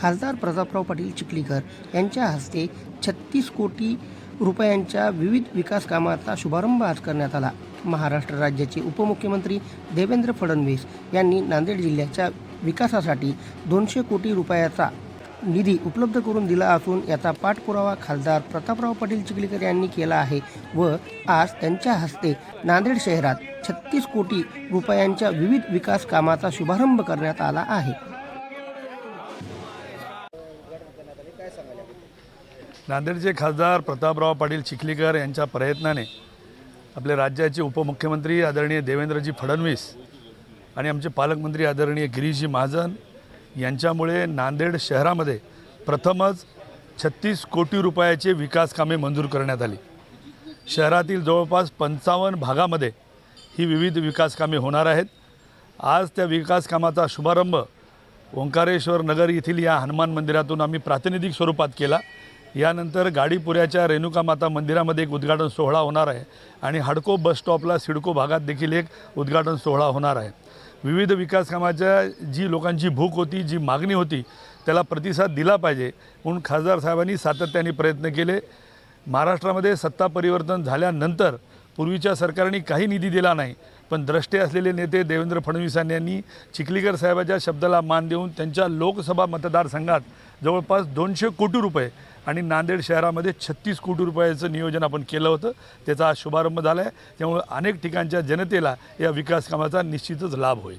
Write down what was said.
खासदार प्रतापराव पाटील चिखलीकर यांच्या हस्ते छत्तीस कोटी रुपयांच्या विविध विकास कामाचा शुभारंभ आज करण्यात आला. महाराष्ट्र राज्याचे उपमुख्यमंत्री देवेंद्र फडणवीस यांनी नांदेड जिल्ह्याच्या विकासासाठी दोनशे कोटी रुपयाचा निधी उपलब्ध करून दिला असून याचा पाठपुरावा खासदार प्रतापराव पाटील चिखलीकर यांनी केला आहे व आज त्यांच्या हस्ते नांदेड शहरात छत्तीस कोटी रुपयांच्या विविध विकास कामाचा शुभारंभ करण्यात आला आहे. नांदेडचे खासदार प्रतापराव पाटील चिखलीकर यांच्या प्रयत्नाने आपले राज्याचे उपमुख्यमंत्री आदरणीय देवेंद्रजी फडणवीस आणि आमचे पालकमंत्री आदरणीय गिरीशजी महाजन यांच्यामुळे नांदेड शहरामध्ये प्रथमच छत्तीस कोटी रुपयाचे विकास कामे मंजूर करण्यात आली. शहरातील जवळपास पंचावन्न भागामध्ये ही विविध विकास कामे होणार आहेत. आज त्या विकास कामाचा शुभारंभ ओंकारेश्वर नगर येथील या हनुमान मंदिरातून आम्ही प्रातिनिधिक स्वरूपात केला. यानंतर गाडीपुऱ्याच्या रेणुका माता मंदिरामध्ये एक उद्घाटन सोहळा होणार आहे आणि हडको बस स्टॉपला सिडको भागात देखील एक उद्घाटन सोहळा होणार आहे. विविध विकास कामाच्या जी लोकांची भूक होती जी मागणी होती त्याला प्रतिसाद दिला पाहिजे म्हणून खासदार साहेबांनी सातत्याने प्रयत्न केले. महाराष्ट्रामध्ये सत्ता परिवर्तन झाल्यानंतर पूर्वीच्या सरकारने काही निधी दिला नाही पण द्रष्टे असलेले नेते देवेंद्र फडणवीसांनी यांनी चिखलीकर साहेबाच्या शब्दाला मान देऊन त्यांच्या लोकसभा मतदारसंघात जवळपास दोनशे कोटी रुपये आणि नांदेड शहरामध्ये छत्तीस कोटी रुपयाचं नियोजन आपण केलं होतं. त्याचा आज शुभारंभ झाला आहे त्यामुळे अनेक ठिकाणच्या जनतेला या विकास कामाचा निश्चितच लाभ होईल.